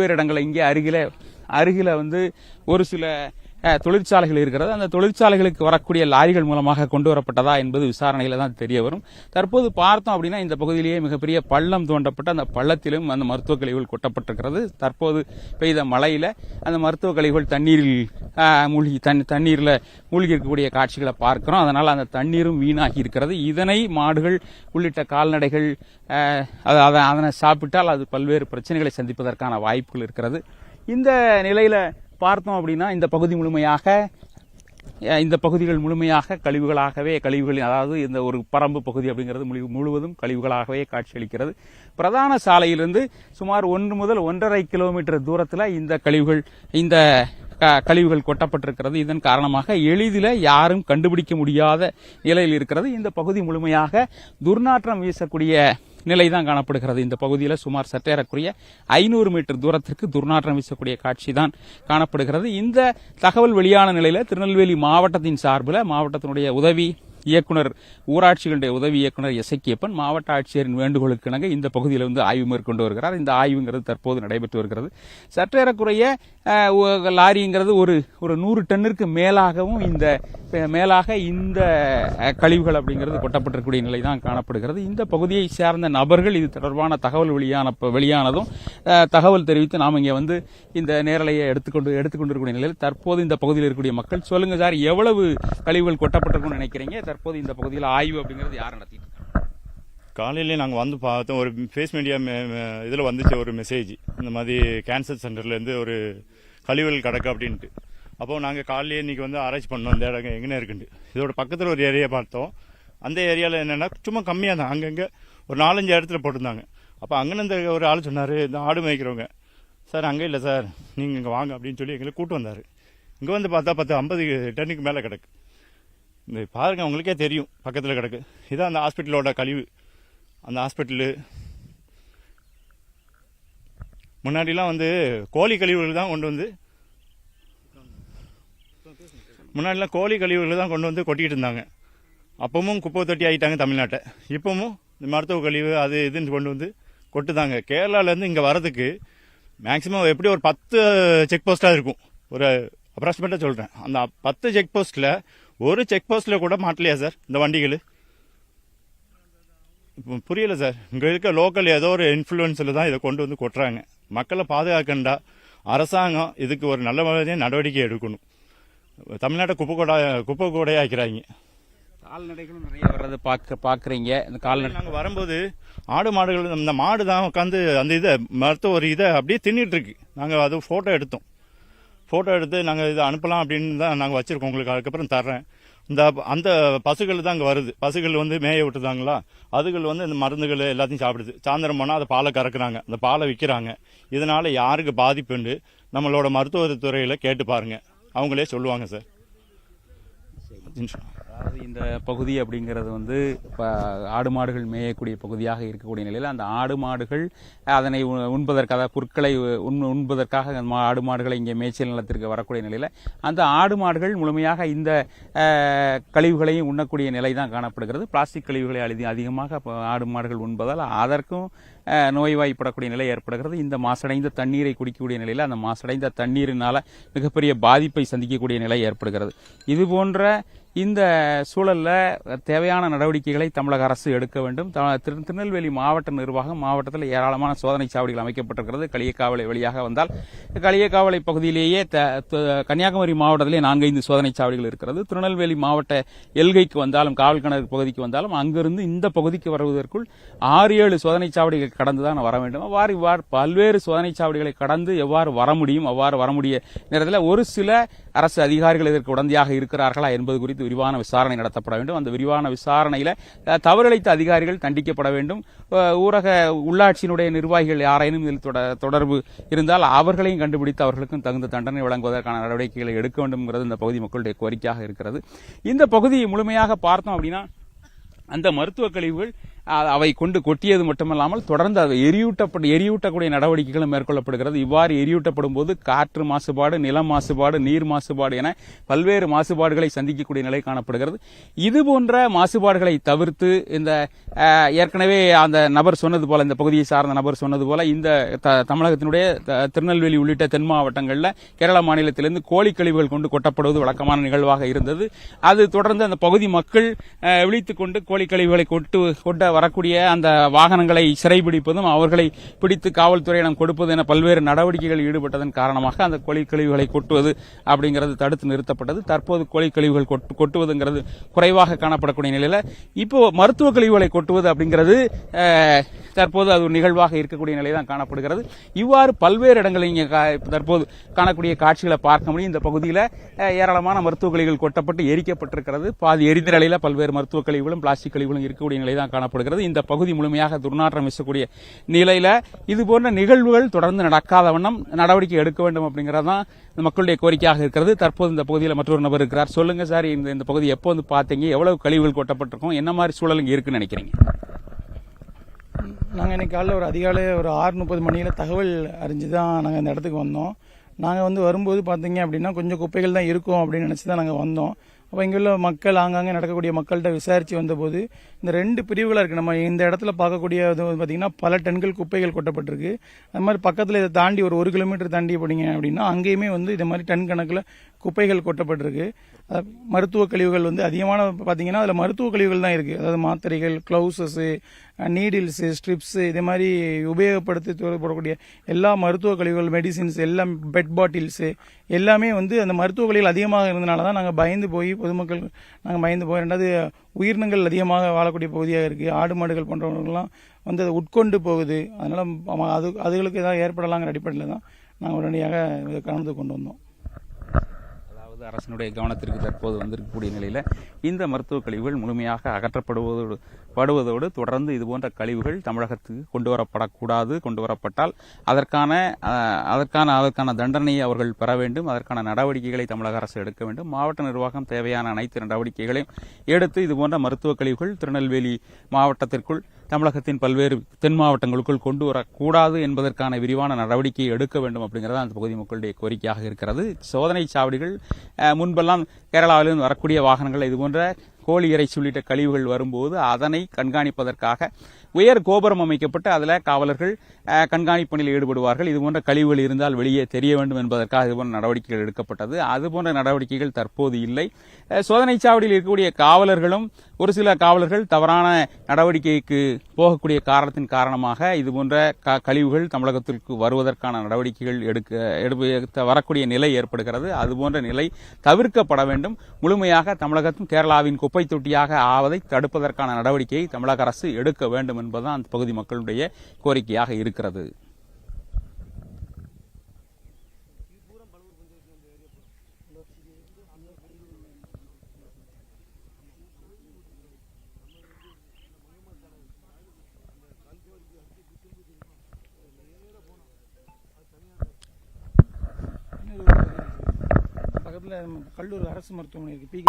வேறு இடங்களை இங்கே அருகில அருகில வந்து ஒரு சில தொழிற்சாலைகள் இருக்கிறது. அந்த தொழிற்சாலைகளுக்கு வரக்கூடிய லாரிகள் மூலமாக கொண்டு வரப்பட்டதா என்பது விசாரணையில் தான் தெரிய வரும். தற்போது பார்த்தோம் அப்படின்னா இந்த பகுதியிலேயே மிகப்பெரிய பள்ளம் தோண்டப்பட்டு அந்த பள்ளத்திலும் அந்த மருத்துவக் கழிவுகள் கொட்டப்பட்டிருக்கிறது. தற்போது பெய்த மழையில் அந்த மருத்துவக் கழிவுகள் தண்ணீரில் மூழ்கி தண்ணி தண்ணீரில் மூழ்கி இருக்கக்கூடிய காட்சிகளை பார்க்கிறோம். அதனால் அந்த தண்ணீரும் வீணாகி இருக்கிறது. இதனை மாடுகள் உள்ளிட்ட கால்நடைகள் அதை அதனை சாப்பிட்டால் அது பல்வேறு பிரச்சனைகளை சந்திப்பதற்கான வாய்ப்புகள் இருக்கிறது. இந்த நிலையில் பார்த்தோம் அப்படின்னா இந்த பகுதி முழுமையாக இந்த பகுதிகள் முழுமையாக கழிவுகளாகவே கழிவுகளின் அதாவது இந்த ஒரு பரம்பு பகுதி அப்படிங்கிறது முழு- முழுவதும் கழிவுகளாகவே காட்சியளிக்கிறது. பிரதான சாலையிலிருந்து சுமார் ஒன்று முதல் ஒன்றரை கிலோமீட்டர் தூரத்தில் இந்த கழிவுகள் இந்த கழிவுகள் கொட்டப்பட்டிருக்கிறது. இதன் காரணமாக எளிதில் யாரும் கண்டுபிடிக்க முடியாத நிலையில் இருக்கிறது. இந்த பகுதி முழுமையாக துர்நாற்றம் வீசக்கூடிய நிலை தான் காணப்படுகிறது. இந்த பகுதியில் சுமார் சற்றேறக்குரிய ஐநூறு மீட்டர் தூரத்திற்கு துர்நாற்றம் வீசக்கூடிய காட்சி தான் காணப்படுகிறது. இந்த தகவல் வெளியான நிலையில் திருநெல்வேலி மாவட்டத்தின் சார்பில் மாவட்டத்தினுடைய உதவி இயக்குனர் ஊராட்சிகளுடைய உதவி இயக்குனர் எசக்கியப்பன் மாவட்ட ஆட்சியரின் வேண்டுகோளுக்கு இணங்க இந்த பகுதியில் வந்து ஆய்வு மேற்கொண்டு வருகிறார். இந்த ஆய்வுங்கிறது தற்போது நடைபெற்று வருகிறது. சற்றேறக்குறைய லாரிங்கிறது ஒரு ஒரு நூறு டன்னிற்கு மேலாகவும் இந்த மேலாக இந்த கழிவுகள் அப்படிங்கிறது கொட்டப்பட்டிருக்கக்கூடிய நிலை தான் காணப்படுகிறது. இந்த பகுதியை சேர்ந்த நபர்கள் இது தொடர்பான தகவல் வெளியான வெளியானதும் தகவல் தெரிவித்து நாம் இங்கே வந்து இந்த நேரலையை எடுத்துக்கொண்டு எடுத்துக்கொண்டிருக்கக்கூடிய நிலையில் தற்போது இந்த பகுதியில் இருக்கக்கூடிய மக்கள் சொல்லுங்கள் சார் எவ்வளவு கழிவுகள் கொட்டப்பட்டிருக்கும்னு நினைக்கிறீங்க? தற்போது இந்த பகுதியில் ஆய்வு அப்படிங்கிறது யார் நடத்திட்டு இருக்காங்க? காலையிலே நாங்கள் வந்து பார்த்தோம். ஒரு ஃபேஸ் மீடியா இதில் வந்துச்சு ஒரு மெசேஜ் இந்த மாதிரி கேன்சர் சென்டர்லேருந்து ஒரு கழிவுகள் கிடக்கு அப்படின்ட்டு. அப்போது நாங்கள் காலையிலே இன்றைக்கி வந்து ஆராய்ச்சி பண்ணோம். இந்த இடம் எங்கே இருக்குன்ட்டு. இதோட பக்கத்தில் ஒரு ஏரியா பார்த்தோம். அந்த ஏரியாவில் என்னென்னா சும்மா கம்மியாக தான். அங்கங்கே ஒரு நாலஞ்சு இடத்துல போட்டிருந்தாங்க. அப்போ அங்கே இந்த ஒரு ஆள் சொன்னார் இந்த ஆடு மேய்க்கிறவங்க. சார் அங்கே இல்லை சார். நீங்கள் இங்கே வாங்க அப்படின்னு சொல்லி எங்களை கூட்டு வந்தார். இங்கே வந்து பார்த்தா பத்து ஐம்பது டன்னுக்கு மேலே கிடக்கு. இந்த பாருங்க உங்களுக்கே தெரியும். பக்கத்தில் கிடக்கு. இதான் அந்த ஹாஸ்பிட்டலோட கழிவு. அந்த ஹாஸ்பிட்டலு முன்னாடிலாம் வந்து கோழி கழிவுகள் தான் கொண்டு வந்து முன்னாடிலாம் கோழி கழிவுகள் தான் கொண்டு வந்து கொட்டிக்கிட்டு இருந்தாங்க. அப்பவும் குப்பை தொட்டி ஆகிட்டாங்க தமிழ்நாட்டை. இப்பவும் இந்த மருத்துவ கழிவு அது இதுன்னு கொண்டு வந்து கொட்டுதாங்க. கேரளாவிலேருந்து இங்கே வரதுக்கு மேக்ஸிமம் எப்படி ஒரு பத்து செக் போஸ்ட்டாக இருக்கும். ஒரு அப்ராக்சிமேட்டாக சொல்கிறேன் அந்த பத்து செக் போஸ்ட்டில் ஒரு செக் போஸ்ட்டில் கூட மாட்டலையா சார் இந்த வண்டிகள்? இப்போ புரியல சார் இங்கே இருக்க லோக்கல் ஏதோ ஒரு இன்ஃப்ளூயன்ஸில் தான் இதை கொண்டு வந்து கொட்டுறாங்க. மக்களை பாதுகாக்கண்டா அரசாங்கம் இதுக்கு ஒரு நல்ல மாதிரியே நடவடிக்கை எடுக்கணும். தமிழ்நாட்டை குப்பை கூட குப்பை கூடையாக்கிறாங்க. கால்நடைகளும் நிறைய வர்றதை பார்க்க பார்க்குறீங்க. இந்த கால்நடை நாங்கள் வரும்போது ஆடு மாடுகள் இந்த மாடு தான் உட்காந்து அந்த இதை மருத்துவ ஒரு இதை அப்படியே தின்னுட்டு இருக்கு. நாங்கள் அது ஃபோட்டோ எடுத்தோம். ஃபோட்டோ எடுத்து நாங்கள் இதை அனுப்பலாம் அப்படின்னு தான் நாங்கள் வச்சுருக்கோம் உங்களுக்கு. அதுக்கப்புறம் தர்றேன். இந்த அந்த பசுகள் தான் அங்கே வருது. பசுகள் வந்து மேய விட்டுதாங்களா? அதுகள் வந்து இந்த மருந்துகள் எல்லாத்தையும் சாப்பிடுது. சாயந்தரம் போனால் அதை பாலை கறக்குறாங்க. அந்த பாலை விற்கிறாங்க இதனால் யாருக்கு பாதிப்புண்டு நம்மளோட மருத்துவத்துறையில் கேட்டு பாருங்கள் அவங்களே சொல்லுவாங்க சார். இன்ஷா அதாவது இந்த பகுதி அப்படிங்கிறது வந்து இப்போ ஆடு மாடுகள் மேயக்கூடிய பகுதியாக இருக்கக்கூடிய நிலையில் அந்த ஆடு மாடுகள் அதனை உ- உண்பதற்காக புற்களை உண் உண்பதற்காக அந்த மா- ஆடு மாடுகளை இங்கே மேய்ச்சல் நிலத்திற்கு வரக்கூடிய நிலையில் அந்த ஆடு மாடுகள் முழுமையாக இந்த கழிவுகளையும் உண்ணக்கூடிய நிலை தான் காணப்படுகிறது. பிளாஸ்டிக் கழிவுகளை அழுதி அதிகமாக ஆடு மாடுகள் உண்பதால் அதற்கும் நோய்வாய்ப்படக்கூடிய நிலை ஏற்படுகிறது. இந்த மாசடைந்த தண்ணீரை குடிக்கக்கூடிய நிலையில் அந்த மாசடைந்த தண்ணீரினால் மிகப்பெரிய பாதிப்பை சந்திக்கக்கூடிய நிலை ஏற்படுகிறது. இது போன்ற இந்த சூழலில் தேவையான நடவடிக்கைகளை தமிழக அரசு எடுக்க வேண்டும். த- திரு- திருநெல்வேலி மாவட்ட நிர்வாகம் மாவட்டத்தில் ஏராளமான சோதனை சாவடிகள் அமைக்கப்பட்டிருக்கிறது. களியக்காவலை வழியாக வந்தால் களியக்காவலை பகுதியிலேயே த- கன்னியாகுமரி மாவட்டத்திலே நான்கைந்து சோதனை சாவடிகள் இருக்கிறது. திருநெல்வேலி மாவட்ட எல்கைக்கு வந்தாலும் காவல் கிணறு பகுதிக்கு வந்தாலும் அங்கிருந்து இந்த பகுதிக்கு வருவதற்குள் ஆறு ஏழு சோதனை சாவடிகள் கடந்து தான் வர வேண்டும். அவ்வாறு இவ்வாறு பல்வேறு சோதனை சாவடிகளை கடந்து எவ்வாறு வர முடியும் அவ்வாறு வர முடிய நேரத்தில் ஒரு சில அரசு அதிகாரிகள் இதற்கு உடந்தையாக இருக்கிறார்களா என்பது குறித்து விரிவான விசாரணை நடத்தப்பட வேண்டும். அந்த விரிவான விசாரணையில் தவறிழைத்த அதிகாரிகள் தண்டிக்கப்பட வேண்டும். ஊரக உள்ளாட்சியினுடைய நிர்வாகிகள் யாரேனும் இதில் தொட- தொடர்பு இருந்தால் அவர்களையும் கண்டுபிடித்து அவர்களுக்கும் தகுந்த தண்டனை வழங்குவதற்கான நடவடிக்கைகளை எடுக்க வேண்டும்ங்கிறது இந்த பகுதி மக்களுடைய கோரிக்கையாக இருக்கிறது. இந்த பகுதியை முழுமையாக பார்த்தோம் அப்படின்னா அந்த மருத்துவக் கழிவுகள் அவை கொண்டு கொட்டியது மட்டுமல்லாமல் தொடர்ந்து அவை எரியூட்டப்பட எரியூட்டக்கூடிய நடவடிக்கைகளும் மேற்கொள்ளப்படுகிறது. இவ்வாறு எரியூட்டப்படும் போது காற்று மாசுபாடு நிலம் மாசுபாடு நீர் மாசுபாடு என பல்வேறு மாசுபாடுகளை சந்திக்கக்கூடிய நிலை காணப்படுகிறது. இது போன்ற மாசுபாடுகளை தவிர்த்து இந்த ஏற்கனவே அந்த நபர் சொன்னது போல இந்த பகுதியை சார்ந்த நபர் சொன்னது போல இந்த த- தமிழகத்தினுடைய த- திருநெல்வேலி உள்ளிட்ட தென் மாவட்டங்களில் கேரள மாநிலத்திலிருந்து கோழி கழிவுகள் கொண்டு கொட்டப்படுவது வழக்கமான நிகழ்வாக இருந்தது. அது தொடர்ந்து அந்த பகுதி மக்கள் விழித்துக்கொண்டு கோழி கழிவுகளை கொட்டு கொட்ட வரக்கூடிய அந்த வாகனங்களை சிறைபிடிப்பதும் அவர்களை பிடித்து காவல்துறையிடம் கொடுப்பது என பல்வேறு நடவடிக்கைகள் ஈடுபட்டதன் காரணமாக அந்த கோழி கழிவுகளை கொட்டுவது அப்படிங்கிறது தடுத்து நிறுத்தப்பட்டது. தற்போது கோழி கொட்டுவதுங்கிறது குறைவாக காணப்படக்கூடிய நிலையில் இப்போ மருத்துவ கழிவுகளை கொட்டுவது அப்படிங்கிறது தற்போது அது ஒரு நிகழ்வாக இருக்கக்கூடிய நிலை தான் காணப்படுகிறது. இவ்வாறு பல்வேறு இடங்களில் இங்கே கா- தற்போது காணக்கூடிய காட்சிகளை பார்க்க முடியும். இந்த பகுதியில் ஏராளமான மருத்துவ கழிவுகள் கொட்டப்பட்டு எரிக்கப்பட்டிருக்கிறது. பாதி எரிந்த நிலையில் பல்வேறு மருத்துவ கழிவுகளும் பிளாஸ்டிக் கழிவுகளும் இருக்கக்கூடிய நிலை தான் காணப்படுகிறது. இந்த பகுதி முழுமையாக துர்நாற்றம் வீசக்கூடிய நிலையில இது போன்ற நிகழ்வுகள் தொடர்ந்து நடக்காத வண்ணம் நடவடிக்கை எடுக்க வேண்டும் அப்படிங்கிறது தான் இந்த மக்களுடைய கோரிக்கையாக இருக்கிறது. தற்போது இந்த பகுதியில் மற்றொரு நபர் இருக்கிறார். சொல்லுங்க சார் இந்த இந்த பகுதி எப்போ வந்து பார்த்தீங்க? எவ்வளவு கழிவுகள் கொட்டப்பட்டிருக்கும்? என்ன மாதிரி சூழல் இங்கே இருக்குன்னு நினைக்கிறீங்க? நாங்கள் இன்னைக்கு காலைல ஒரு அதிகாலை ஒரு ஆறு முப்பது மணியில் தகவல் அறிஞ்சு தான் நாங்கள் இந்த இடத்துக்கு வந்தோம். நாங்கள் வந்து வரும்போது பார்த்தீங்க அப்படின்னா கொஞ்சம் குப்பைகள் தான் இருக்கும் அப்படின்னு நினச்சி தான் நாங்கள் வந்தோம். அப்போ இங்கே உள்ள மக்கள் ஆங்காங்கே நடக்கக்கூடிய மக்கள்கிட்ட விசாரித்து வந்தபோது இந்த ரெண்டு பிரிவுகளாக இருக்குது நம்ம இந்த இடத்துல பார்க்கக்கூடிய இது வந்து பார்த்தீங்கன்னா பல டன்கள் குப்பைகள் கொட்டப்பட்டிருக்கு. அது மாதிரி பக்கத்தில் இதை தாண்டி ஒரு ஒரு கிலோமீட்டர் தாண்டி போனீங்க அப்படின்னா அங்கேயுமே வந்து இது மாதிரி டன் கணக்கில் குப்பைகள் கொட்டப்பட்டிருக்கு. மருத்துவ கழிவுகள் வந்து அதிகமான பார்த்தீங்கன்னா அதில் மருத்துவ கழிவுகள் தான் இருக்குது அதாவது மாத்திரைகள் க்ளவுசஸ்ஸு நீடில்ஸு ஸ்ட்ரிப்ஸு இதே மாதிரி உபயோகப்படுத்தி போடக்கூடிய எல்லா மருத்துவ கழிவுகள் மெடிசின்ஸ் எல்லாம் பெட் பாட்டில்ஸு எல்லாமே வந்து அந்த மருத்துவ கழிவுகள் அதிகமாக இருந்தனால தான் நாங்கள் பயந்து போய் பொதுமக்கள் நாங்கள் பயந்து போய் ரெண்டாவது உயிரினங்கள் அதிகமாக வாழக்கூடிய பகுதியாக இருக்குது ஆடு மாடுகள் போன்றவர்கள்லாம் வந்து அதை உட்கொண்டு போகுது. அதனால் அது அதுகளுக்கு ஏதாவது ஏற்படலாங்கிற அடிப்படையில் தான் நாங்கள் உடனடியாக கலந்து கொண்டு வந்தோம். அதாவது அரசினுடைய கவனத்திற்கு தற்போது வந்திருக்கக்கூடிய நிலையில் இந்த மருத்துவக் கழிவுகள் முழுமையாக அகற்றப்படுவதோடு படுவதோடு தொடர்ந்து இது போன்ற கழிவுகள் தமிழகத்துக்கு கொண்டு வரப்படக்கூடாது கொண்டு வரப்பட்டால் அதற்கான அதற்கான அதற்கான தண்டனையை அவர்கள் பெற வேண்டும். அதற்கான நடவடிக்கைகளை தமிழக அரசு எடுக்க வேண்டும். மாவட்ட நிர்வாகம் தேவையான அனைத்து நடவடிக்கைகளையும் எடுத்து இதுபோன்ற மருத்துவ கழிவுகள் திருநெல்வேலி மாவட்டத்திற்குள் தமிழகத்தின் பல்வேறு தென் மாவட்டங்களுக்குள் கொண்டு வரக்கூடாது என்பதற்கான விரிவான நடவடிக்கையை எடுக்க வேண்டும் அப்படிங்கிறது அந்த பகுதி மக்களுடைய கோரிக்கையாக இருக்கிறது. சோதனை சாவடிகள் முன்பெல்லாம் கேரளாவிலிருந்து வரக்கூடிய வாகனங்கள் இதுபோன்ற கோழி இறைச்சி உள்ளிட்ட கழிவுகள் வரும்போது அதனை கண்காணிப்பதற்காக உயர் கோபுரம் அமைக்கப்பட்டு அதில் காவலர்கள் கண்காணிப்பு பணியில் ஈடுபடுவார்கள். இதுபோன்ற கழிவுகள் இருந்தால் வெளியே தெரிய வேண்டும் என்பதற்காக இதுபோன்ற நடவடிக்கைகள் எடுக்கப்பட்டது. அதுபோன்ற நடவடிக்கைகள் தற்போது இல்லை. சோதனை சாவடியில் இருக்கக்கூடிய காவலர்களும் ஒரு சில காவலர்கள் தவறான நடவடிக்கைக்கு போகக்கூடிய காரணத்தின் காரணமாக இதுபோன்ற க- கழிவுகள் தமிழகத்திற்கு வருவதற்கான நடவடிக்கைகள் எடுக்க எடுக்க வரக்கூடிய நிலை ஏற்படுகிறது. அதுபோன்ற நிலை தவிர்க்கப்பட வேண்டும். முழுமையாக தமிழகத்தும் கேரளாவின் குப்பை தொட்டியாக ஆவதை தடுப்பதற்கான நடவடிக்கையை தமிழக அரசு எடுக்க வேண்டும் என்பதுதான் அந்த பகுதி மக்களுடைய கோரிக்கையாக இருக்கிறது. பக்கத்தில் கல்லூர் அரசு மருத்துவமனை இருக்குது பி